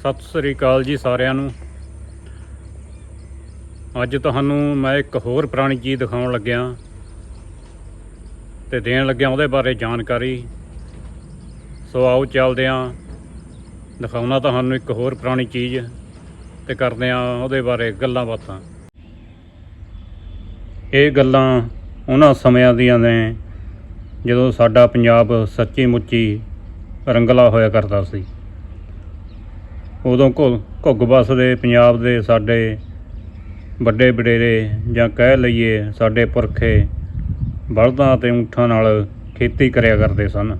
ਸਤਿ ਸ੍ਰੀ ਅਕਾਲ ਜੀ ਸਾਰਿਆਂ ਨੂੰ। ਅੱਜ ਤੁਹਾਨੂੰ ਮੈਂ ਇੱਕ ਹੋਰ ਪੁਰਾਣੀ ਚੀਜ਼ ਦਿਖਾਉਣ ਲੱਗਿਆ ਤੇ ਦੇਣ ਲੱਗਿਆ ਉਹਦੇ ਬਾਰੇ ਜਾਣਕਾਰੀ। ਸੋ ਆਓ ਚੱਲਦੇ ਆਂ ਦਿਖਾਉਣਾ ਤੁਹਾਨੂੰ ਇੱਕ ਹੋਰ ਪੁਰਾਣੀ ਚੀਜ਼ ਤੇ ਕਰਦੇ ਆਂ ਉਹਦੇ ਬਾਰੇ ਗੱਲਾਂ ਬਾਤਾਂ। ਇਹ ਗੱਲਾਂ ਉਹਨਾਂ ਸਮਿਆਂ ਦੀਆਂ ਨੇ ਜਦੋਂ ਸਾਡਾ ਪੰਜਾਬ ਸੱਚੀ ਮੁੱਚੀ ਰੰਗਲਾ ਹੋਇਆ ਕਰਦਾ ਸੀ। ਉਦੋਂ ਘੁ- ਘੁੱਗ ਵਸਦੇ ਪੰਜਾਬ ਦੇ ਸਾਡੇ ਵੱਡੇ ਵਡੇਰੇ ਜਾਂ ਕਹਿ ਲਈਏ ਸਾਡੇ ਪੁਰਖੇ ਬਲਦਾਂ ਤੇ ਊਂਠਾਂ ਨਾਲ ਖੇਤੀ ਕਰਿਆ ਕਰਦੇ ਸਨ।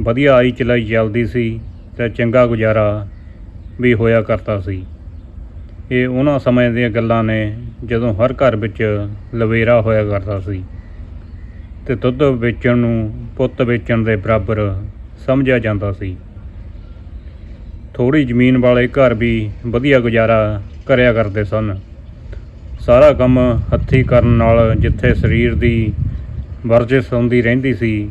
ਵਧੀਆ ਆਈ ਚਲਾਈ ਚੱਲਦੀ ਸੀ ਤੇ ਚੰਗਾ ਗੁਜ਼ਾਰਾ ਵੀ ਹੋਇਆ ਕਰਦਾ ਸੀ। ਇਹ ਉਹਨਾਂ ਸਮੇਂ ਦੀਆਂ ਗੱਲਾਂ ਨੇ ਜਦੋਂ ਹਰ ਘਰ ਵਿੱਚ ਲਵੇਰਾ ਹੋਇਆ ਕਰਦਾ ਸੀ ਤੇ ਦੁੱਧ ਵੇਚਣ ਨੂੰ ਪੁੱਤ ਵੇਚਣ ਦੇ ਬਰਾਬਰ ਸਮਝਿਆ ਜਾਂਦਾ ਸੀ। ਥੋੜੀ ਜ਼ਮੀਨ ਵਾਲੇ ਘਰ ਵੀ ਵਧੀਆ ਗੁਜ਼ਾਰਾ ਕਰਿਆ ਕਰਦੇ ਸਨ। ਸਾਰਾ ਕੰਮ ਹੱਥੀਂ ਕਰਨ ਨਾਲ ਜਿੱਥੇ ਸਰੀਰ ਦੀ ਵਰਜਿਸ਼ ਹੁੰਦੀ ਰਹਿੰਦੀ ਸੀ,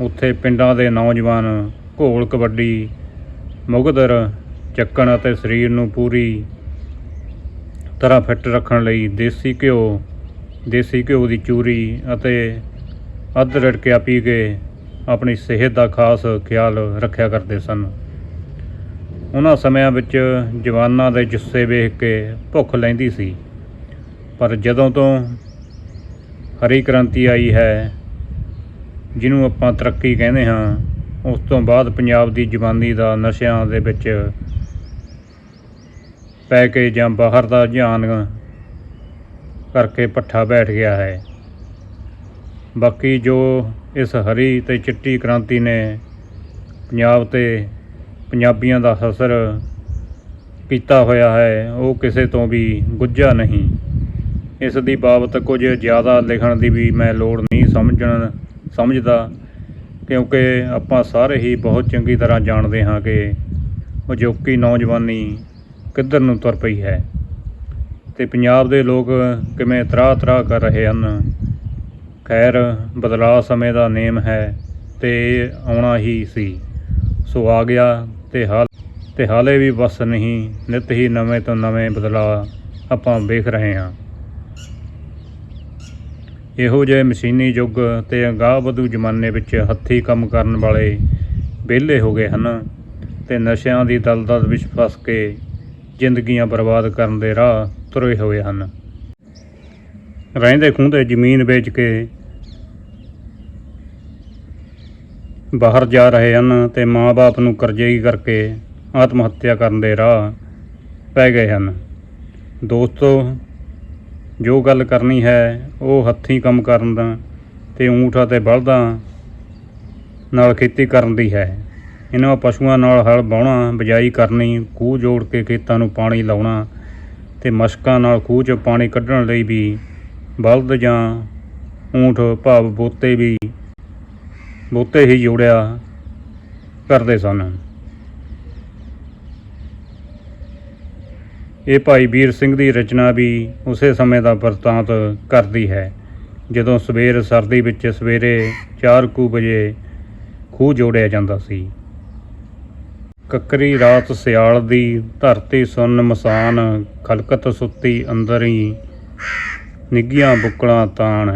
ਉੱਥੇ ਪਿੰਡਾਂ ਦੇ ਨੌਜਵਾਨ ਘੋਲ ਕਬੱਡੀ ਮੁਗਦਰ ਚੱਕਣ ਅਤੇ ਸਰੀਰ ਨੂੰ ਪੂਰੀ ਤਰ੍ਹਾਂ ਫਿੱਟ ਰੱਖਣ ਲਈ ਦੇਸੀ ਘਿਓ ਦੇਸੀ ਘਿਓ ਦੀ ਚੂਰੀ ਅਤੇ ਅੱਧ ਰੜਕਿਆ ਪੀ ਕੇ ਆਪਣੀ ਸਿਹਤ ਦਾ ਖਾਸ ਖਿਆਲ ਰੱਖਿਆ ਕਰਦੇ ਸਨ। ਉਹਨਾਂ ਸਮਿਆਂ ਵਿੱਚ ਜਵਾਨਾਂ ਦੇ ਜੁੱਸੇ ਵੇਖ ਕੇ ਭੁੱਖ ਲੈਂਦੀ ਸੀ। ਪਰ ਜਦੋਂ ਤੋਂ ਹਰੀ ਕ੍ਰਾਂਤੀ ਆਈ ਹੈ, ਜਿਹਨੂੰ ਆਪਾਂ ਤਰੱਕੀ ਕਹਿੰਦੇ ਹਾਂ, ਉਸ ਤੋਂ ਬਾਅਦ ਪੰਜਾਬ ਦੀ ਜਵਾਨੀ ਦਾ ਨਸ਼ਿਆਂ ਦੇ ਵਿੱਚ ਪੈ ਕੇ ਜਾਂ ਬਾਹਰ ਦਾ ਧਿਆਨ ਕਰਕੇ ਪੱਠਾ ਬੈਠ ਗਿਆ ਹੈ। ਬਾਕੀ ਜੋ ਇਸ ਹਰੀ ਤੇ ਚਿੱਟੀ ਕ੍ਰਾਂਤੀ ਨੇ ਪੰਜਾਬ ਤੇ ਪੰਜਾਬੀਆਂ ਦਾ ਅਸਰ ਕੀਤਾ ਹੋਇਆ ਹੈ, ਉਹ ਕਿਸੇ ਤੋਂ ਵੀ ਗੁੱਝਾ ਨਹੀਂ। ਇਸ ਦੀ ਬਾਬਤ ਕੁਝ ਜ਼ਿਆਦਾ ਲਿਖਣ ਦੀ ਵੀ ਮੈਂ ਲੋੜ ਨਹੀਂ ਸਮਝਣ, ਸਮਝਦਾ, ਕਿਉਂਕਿ ਆਪਾਂ ਸਾਰੇ ਹੀ ਬਹੁਤ ਚੰਗੀ ਤਰ੍ਹਾਂ ਜਾਣਦੇ ਹਾਂ ਕਿ ਅਜੋਕੀ ਨੌਜਵਾਨੀ ਕਿੱਧਰ ਨੂੰ ਤੁਰ ਪਈ ਹੈ। ਤੇ ਪੰਜਾਬ ਦੇ ਲੋਕ ਕਿਵੇਂ ਤਰਾਹ ਤਰਾਹ ਕਰ ਰਹੇ ਹਨ। ਖੈਰ, ਬਦਲਾਅ ਸਮੇਂ ਦਾ ਨੇਮ ਹੈ ਤੇ ਆਉਣਾ ਹੀ ਸੀ। ਸੋ ਆ ਗਿਆ ਤੇ ਹਾਲ ਤੇ ਹਾਲੇ ਵੀ ਬਸ ਨਹੀਂ, ਨਿਤ ਹੀ ਨਵੇਂ ਤੋਂ ਨਵੇਂ ਬਦਲਾਅ ਆਪਾਂ ਵੇਖ ਰਹੇ ਹਾਂ। ਇਹੋ ਜਿਹੇ ਮਸ਼ੀਨੀ ਯੁੱਗ ਤੇ ਅਗਾਹ ਵਧੂ ਜ਼ਮਾਨੇ ਵਿੱਚ ਹੱਥੀਂ ਕੰਮ ਕਰਨ ਵਾਲੇ ਵਿਹਲੇ ਹੋ ਗਏ ਹਨ ਤੇ ਨਸ਼ਿਆਂ ਦੀ ਦਲਦਲ ਵਿੱਚ ਫਸ ਕੇ ਜ਼ਿੰਦਗੀਆਂ ਬਰਬਾਦ ਕਰਨ ਦੇ ਰਾਹ ਤੁਰੇ ਹੋਏ ਹਨ। ਰਹਿੰਦੇ ਖੂੰਦੇ ਜ਼ਮੀਨ ਵੇਚ ਕੇ ਬਾਹਰ ਜਾ ਰਹੇ ਹਨ ਤੇ ਮਾਪੇ ਨੂੰ ਕਰਜ਼ੇਈ ਕਰਕੇ ਆਤਮ ਹੱਤਿਆ ਕਰਨ ਦੇ ਰਾਹ ਪੈ ਗਏ ਹਨ। ਦੋਸਤੋ, ਜੋ ਗੱਲ ਕਰਨੀ ਹੈ, ਉਹ ਹੱਥੀਂ ਕੰਮ ਕਰਨ ਦਾ ਤੇ ਊਂਠ ਅਤੇ ਬਲਦਾਂ ਨਾਲ ਖੇਤੀ ਕਰਨ ਦੀ ਹੈ। ਇਹਨਾਂ ਪਸ਼ੂਆਂ ਨਾਲ ਹਲ ਵਾਹੁਣਾ, ਬਿਜਾਈ ਕਰਨੀ, ਖੂਹ ਜੋੜ ਕੇ ਖੇਤਾਂ ਨੂੰ ਪਾਣੀ ਲਾਉਣਾ ਤੇ ਮਸ਼ਕਾਂ ਨਾਲ ਖੂਹ 'ਚ ਪਾਣੀ ਕੱਢਣ ਲਈ ਵੀ ਬਲਦ ਜਾਂ ਊਂਠ, ਭਾਵ ਬੋਤੇ ਵੀ ਬਹੁਤੇ ਹੀ ਜੋੜਿਆ ਕਰਦੇ ਸਨ। ਇਹ ਭਾਈ ਵੀਰ ਸਿੰਘ ਦੀ ਰਚਨਾ ਵੀ ਉਸੇ ਸਮੇਂ ਦਾ ਵਰਤਾਂਤ ਕਰਦੀ ਹੈ, ਜਦੋਂ ਸਵੇਰ ਸਰਦੀ ਵਿੱਚ ਸਵੇਰੇ 4 ਕੁ ਵਜੇ ਖੂਹ ਜੋੜਿਆ ਜਾਂਦਾ ਸੀ। ਕੱਕਰੀ ਰਾਤ ਸਿਆਲ ਦੀ ਧਰਤੀ ਸੁੰਨ ਮਸਾਨ ਖਲਕਤ ਸੁੱਤੀ ਅੰਦਰ ਹੀ ਨਿੱਗੀਆਂ ਬੁੱਕਲਾਂ ਤਾਣ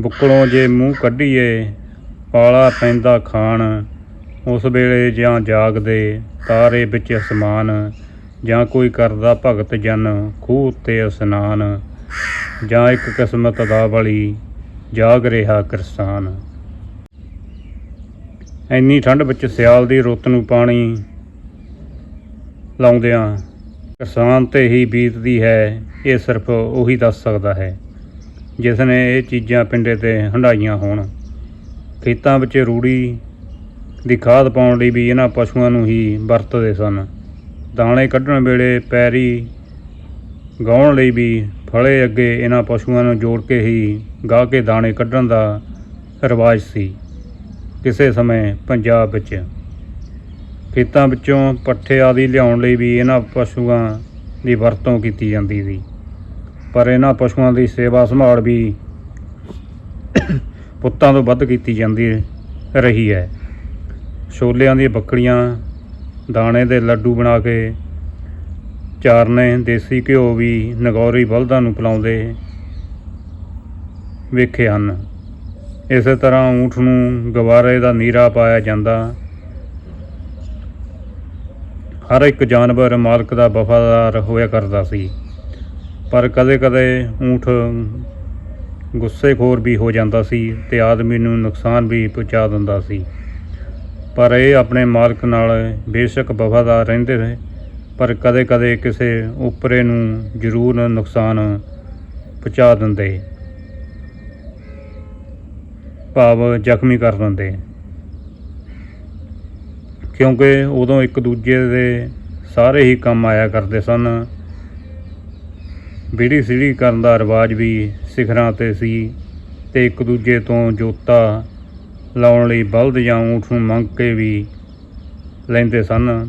ਬੁੱਕਲੋਂ ਜੇ ਮੂੰਹ ਕੱਢੀਏ, ਪਾਲਾ ਪੈਂਦਾ ਖਾਣ। ਉਸ ਵੇਲੇ ਜਾਂ ਜਾਗਦੇ, ਤਾਰੇ ਵਿੱਚ ਅਸਮਾਨ। ਜਾਂ ਕੋਈ ਕਰਦਾ ਭਗਤ ਜਨ, ਖੂਹ ਉੱਤੇ ਇਸ਼ਨਾਨ ਜਾਂ ਇੱਕ ਕਿਸਮਤ ਦਾ ਬਲੀ, ਜਾਗ ਰਿਹਾ ਕਿਰਸਾਨ। ਇੰਨੀ ਠੰਡ ਵਿੱਚ ਸਿਆਲ ਦੀ ਰੁੱਤ ਨੂੰ ਪਾਣੀ ਲਾਉਂਦਿਆਂ ਕਿਸਾਨ ਤੇ ਹੀ ਬੀਤਦੀ ਹੈ, ਇਹ ਸਿਰਫ ਉਹੀ ਦੱਸ ਸਕਦਾ ਹੈ। ਜਿਸ ਨੇ ਇਹ ਚੀਜ਼ਾਂ ਪਿੰਡੇ ਤੇ ਹੰਡਾਈਆਂ ਹੋਣ। ਖੇਤਾਂ ਵਿੱਚ ਰੂੜੀ ਦੀ ਖਾਦ ਪਾਉਣ ਲਈ ਵੀ ਇਹਨਾਂ ਪਸ਼ੂਆਂ ਨੂੰ ਹੀ ਵਰਤਦੇ ਸਨ। ਦਾਣੇ ਕੱਢਣ ਵੇਲੇ ਪੈਰੀ ਗਾਉਣ ਲਈ ਵੀ ਫਲੇ ਅੱਗੇ ਇਹਨਾਂ ਪਸ਼ੂਆਂ ਨੂੰ ਜੋੜ ਕੇ ਹੀ ਗਾਹ ਕੇ ਦਾਣੇ ਕੱਢਣ ਦਾ ਰਿਵਾਜ ਸੀ ਕਿਸੇ ਸਮੇਂ ਪੰਜਾਬ ਵਿੱਚ। ਖੇਤਾਂ ਵਿੱਚੋਂ ਪੱਠੇ ਆਦਿ ਲਿਆਉਣ ਲਈ ਵੀ ਇਹਨਾਂ ਪਸ਼ੂਆਂ ਦੀ ਵਰਤੋਂ ਕੀਤੀ ਜਾਂਦੀ ਸੀ। ਪਰ ਇਹਨਾਂ ਪਸ਼ੂਆਂ ਦੀ ਸੇਵਾ ਸੰਭਾਲ ਵੀ ਪੁੱਤਾਂ ਤੋਂ ਵੱਧ ਕੀਤੀ ਜਾਂਦੀ ਰਹੀ ਹੈ। ਛੋਲਿਆਂ ਦੀਆਂ ਬੱਕੜੀਆਂ ਦਾਣੇ ਦੇ ਲੱਡੂ ਬਣਾ ਕੇ, ਚਾਰਨੇ, ਦੇਸੀ ਘਿਓ ਵੀ ਨਗੌਰੀ ਬਲਦਾਂ ਨੂੰ ਪਿਲਾਉਂਦੇ ਵੇਖੇ ਹਨ। ਇਸੇ ਤਰ੍ਹਾਂ ਊਂਠ ਨੂੰ ਗਵਾਰੇ ਦਾ ਨੀਰਾ ਪਾਇਆ ਜਾਂਦਾ। ਹਰ ਇੱਕ ਜਾਨਵਰ ਮਾਲਕ ਦਾ ਵਫਾਦਾਰ ਹੋਇਆ ਕਰਦਾ ਸੀ। ਪਰ ਕਦੇ-ਕਦੇ ਊਠ ਗੁੱਸੇਖੋਰ ਵੀ ਹੋ ਜਾਂਦਾ ਸੀ ਤੇ ਆਦਮੀ ਨੂੰ ਨੁਕਸਾਨ ਵੀ ਪਹੁੰਚਾ ਦਿੰਦਾ ਸੀ। ਪਰ ਇਹ ਆਪਣੇ ਮਾਲਕ ਨਾਲ ਬੇਸ਼ੱਕ ਵਫਾਦਾਰ ਰਹਿੰਦੇ ਰਹੇ, ਪਰ ਕਦੇ-ਕਦੇ ਕਿਸੇ ਉਪਰੇ ਨੂੰ ਜ਼ਰੂਰ ਨੁਕਸਾਨ ਪਹੁੰਚਾ ਦਿੰਦੇ। ਭਾਵ ਜ਼ਖਮੀ ਕਰ ਦਿੰਦੇ। ਕਿਉਂਕਿ ਉਦੋਂ ਇੱਕ ਦੂਜੇ ਦੇ ਸਾਰੇ ਹੀ ਕੰਮ ਆਇਆ ਕਰਦੇ ਸਨ। ਬੀੜੀ ਸਿੜੀ ਕਰਨ ਦਾ ਰਿਵਾਜ ਵੀ ਸਿਖਰਾਂ ਤੇ ਸੀ ਤੇ ਇੱਕ ਦੂਜੇ ਤੋਂ ਜੋਤਾ ਲਾਉਣ ਲਈ ਬਲਦ ਜਾਂ ਊਂਠ ਨੂੰ ਮੰਗ ਕੇ ਵੀ ਲੈਂਦੇ ਸਨ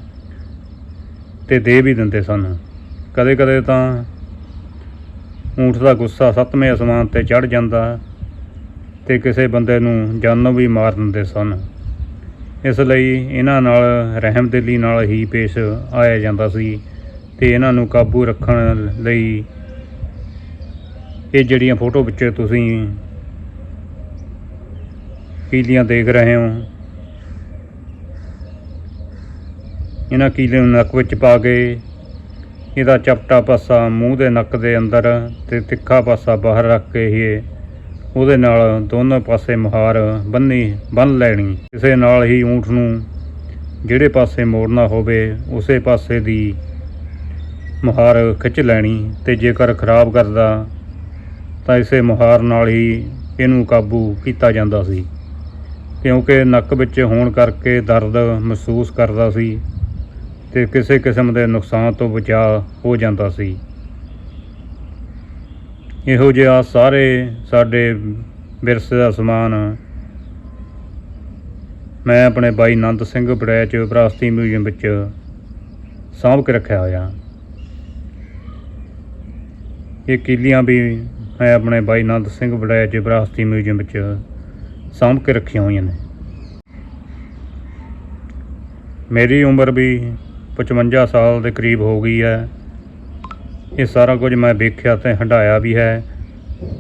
ਤੇ ਦੇ ਵੀ ਦਿੰਦੇ ਸਨ। ਕਦੇ-ਕਦੇ ਤਾਂ ਊਂਠ ਦਾ ਗੁੱਸਾ ਸੱਤਵੇਂ ਅਸਮਾਨ ਤੇ ਚੜ ਜਾਂਦਾ ਤੇ ਕਿਸੇ ਬੰਦੇ ਨੂੰ ਜਾਨੋਂ ਵੀ ਮਾਰ ਦਿੰਦੇ ਸਨ। ਇਸ ਲਈ ਇਹਨਾਂ ਨਾਲ ਰਹਿਮਦਿਲੀ ਨਾਲ ਹੀ ਪੇਸ਼ ਆਇਆ ਜਾਂਦਾ ਸੀ ਤੇ ਇਹਨਾਂ ਨੂੰ ਕਾਬੂ ਰੱਖਣ ਲਈ ਇਹ ਜਿਹੜੀਆਂ ਫੋਟੋ ਵਿੱਚ ਤੁਸੀਂ ਕੀਲੀਆਂ ਦੇਖ ਰਹੇ ਹੋ, ਇਹਨਾਂ ਕੀਲੇ ਨੂੰ ਨੱਕ ਵਿੱਚ ਪਾ ਕੇ, ਇਹਦਾ ਚਪਟਾ ਪਾਸਾ ਮੂੰਹ ਦੇ ਨੱਕ ਦੇ ਅੰਦਰ ਤੇ ਤਿੱਖਾ ਪਾਸਾ ਬਾਹਰ ਰੱਖ ਕੇ ਹੀ ਉਹਦੇ ਨਾਲ ਦੋਨੋਂ ਪਾਸੇ ਮੁਹਾਰ ਬੰਨੀ, ਬੰਨ ਲੈਣੀ। ਕਿਸੇ ਨਾਲ ਹੀ ਊਂਠ ਨੂੰ ਜਿਹੜੇ ਪਾਸੇ ਮੋੜਨਾ ਹੋਵੇ, ਉਸੇ ਪਾਸੇ ਦੀ ਮੁਹਾਰ ਖਿੱਚ ਲੈਣੀ ਤੇ ਜੇਕਰ ਖਰਾਬ ਕਰਦਾ ਤਾਂ ਇਸੇ ਮੁਹਾਰ ਨਾਲ ਹੀ ਇਹਨੂੰ ਕਾਬੂ ਕੀਤਾ ਜਾਂਦਾ ਸੀ। ਕਿਉਂਕਿ ਨੱਕ ਵਿੱਚ ਹੋਣ ਕਰਕੇ ਦਰਦ ਮਹਿਸੂਸ ਕਰਦਾ ਸੀ ਤੇ ਕਿਸੇ ਕਿਸਮ ਦੇ ਨੁਕਸਾਨ ਤੋਂ ਬਚਾਅ ਹੋ ਜਾਂਦਾ ਸੀ। ਇਹੋ ਜਿਹਾ ਸਾਰੇ ਸਾਡੇ ਵਿਰਸੇ ਦਾ ਸਮਾਨ ਮੈਂ ਆਪਣੇ ਬਾਈ ਨੰਦ ਸਿੰਘ ਬੜੈਚ ਵਿਰਾਸਤੀ ਮਿਊਜ਼ੀਅਮ ਵਿੱਚ ਸਾਂਭ ਕੇ ਰੱਖਿਆ ਹੋਇਆ। ਇਹ ਕੀਲੀਆਂ ਵੀ ਮੈਂ ਆਪਣੇ ਬਾਈ ਨੰਦ ਸਿੰਘ ਬੜੈਚ ਵਿਰਾਸਤੀ ਮਿਊਜ਼ੀਅਮ ਵਿੱਚ ਸਾਂਭ ਕੇ ਰੱਖੀਆਂ ਹੋਈਆਂ ਨੇ। ਮੇਰੀ ਉਮਰ ਵੀ 55 ਸਾਲ ਦੇ ਕਰੀਬ ਹੋ ਗਈ ਹੈ। ਇਹ ਸਾਰਾ ਕੁਝ ਮੈਂ ਵੇਖਿਆ ਤੇ ਹੰਡਾਇਆ ਵੀ ਹੈ,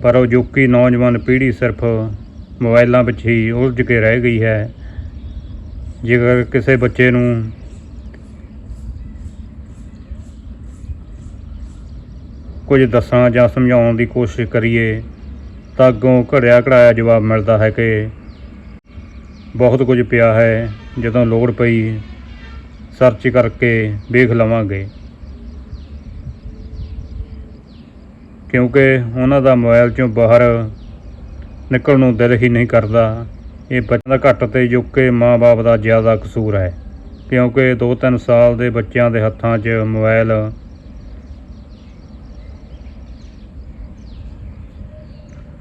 ਪਰ ਉਹ ਜੋਕੀ ਨੌਜਵਾਨ ਪੀੜ੍ਹੀ ਸਿਰਫ ਮੋਬਾਈਲਾਂ ਵਿੱਚ ਹੀ ਉਲਝ ਕੇ ਰਹਿ ਗਈ ਹੈ। ਜੇਕਰ ਕਿਸੇ ਬੱਚੇ ਨੂੰ ਕੁਝ ਦੱਸਾਂ ਜਾਂ ਸਮਝਾਉਣ ਦੀ ਕੋਸ਼ਿਸ਼ ਕਰੀਏ, ਤਾਂ ਅੱਗੋਂ ਘੜਿਆ ਘੜਾਇਆ ਜਵਾਬ ਮਿਲਦਾ ਹੈ ਕਿ ਬਹੁਤ ਕੁਝ ਪਿਆ ਹੈ, ਜਦੋਂ ਲੋੜ ਪਈ, ਸਰਚ ਕਰਕੇ ਵੇਖ ਲਵਾਂਗੇ। ਕਿਉਂਕਿ ਉਹਨਾਂ ਦਾ ਮੋਬਾਈਲ ਚੋਂ ਬਾਹਰ ਨਿਕਲਣ ਨੂੰ ਦਿਲ ਹੀ ਨਹੀਂ ਕਰਦਾ, ਇਹ ਬੱਚਿਆਂ ਦਾ ਘੱਟ ਤੇ ਜੋਕੇ ਮਾਂ-ਬਾਪ ਦਾ ਜ਼ਿਆਦਾ ਕਸੂਰ ਹੈ। ਕਿਉਂਕਿ 2-3 ਸਾਲ ਦੇ ਬੱਚਿਆਂ ਦੇ ਹੱਥਾਂ 'ਚ ਮੋਬਾਈਲ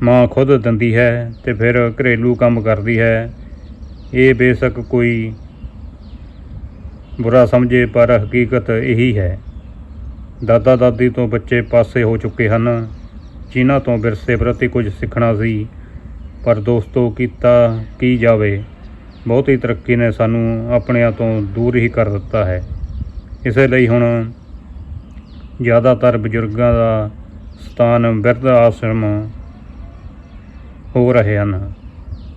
ਮਾਂ ਖੁਦ ਦਿੰਦੀ ਹੈ ਤੇ ਫਿਰ ਘਰੇਲੂ ਕੰਮ ਕਰਦੀ ਹੈ। ਇਹ ਬੇਸ਼ੱਕ ਕੋਈ ਬੁਰਾ ਸਮਝੇ, ਪਰ ਹਕੀਕਤ ਇਹੀ ਹੈ। ਦਾਦਾ ਦਾਦੀ ਤੋਂ ਬੱਚੇ ਪਾਸੇ ਹੋ ਚੁੱਕੇ ਹਨ, ਜਿਨ੍ਹਾਂ ਤੋਂ ਵਿਰਸੇ ਪ੍ਰਤੀ ਕੁਝ ਸਿੱਖਣਾ ਸੀ। ਪਰ ਦੋਸਤੋ, ਕੀਤਾ ਕੀ ਜਾਵੇ? ਬਹੁਤੀ ਤਰੱਕੀ ਨੇ ਸਾਨੂੰ ਆਪਣਿਆਂ ਤੋਂ ਦੂਰ ਹੀ ਕਰ ਦਿੱਤਾ ਹੈ। ਇਸੇ ਲਈ ਹੁਣ ਜ਼ਿਆਦਾਤਰ ਬਜ਼ੁਰਗਾਂ ਦਾ ਸਥਾਨ ਬਿਰਧ ਆਸ਼ਰਮ ਹੋ ਰਹੇ ਹਨ।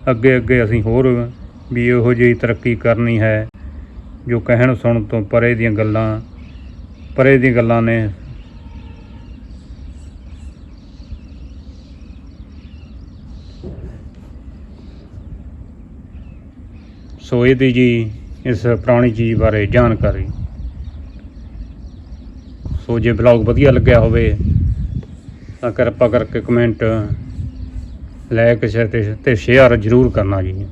ਅੱਗੇ ਅੱਗੇ ਅਸੀਂ ਹੋਰ ਵੀ ਇਹੋ ਜਿਹੀ ਤਰੱਕੀ ਕਰਨੀ ਹੈ ਜੋ ਕਹਿਣ ਸੁਣਨ ਤੋਂ ਪਰੇ ਦੀਆਂ ਗੱਲਾਂ, ਪਰੇ ਦੀਆਂ ਗੱਲਾਂ ਨੇ। ਸੋ ਇਹਦੀ ਜੀ, ਇਸ ਪੁਰਾਣੀ ਚੀਜ਼ ਬਾਰੇ ਜਾਣਕਾਰੀ। ਸੋ ਜੇ ਬਲੌਗ ਵਧੀਆ ਲੱਗਿਆ ਹੋਵੇ, ਤਾਂ ਕਿਰਪਾ ਕਰਕੇ ਕਮੈਂਟ ਲਾਇਕ ਤੇ ਸ਼ੇਅਰ ਜ਼ਰੂਰ ਕਰਨਾ ਜੀ।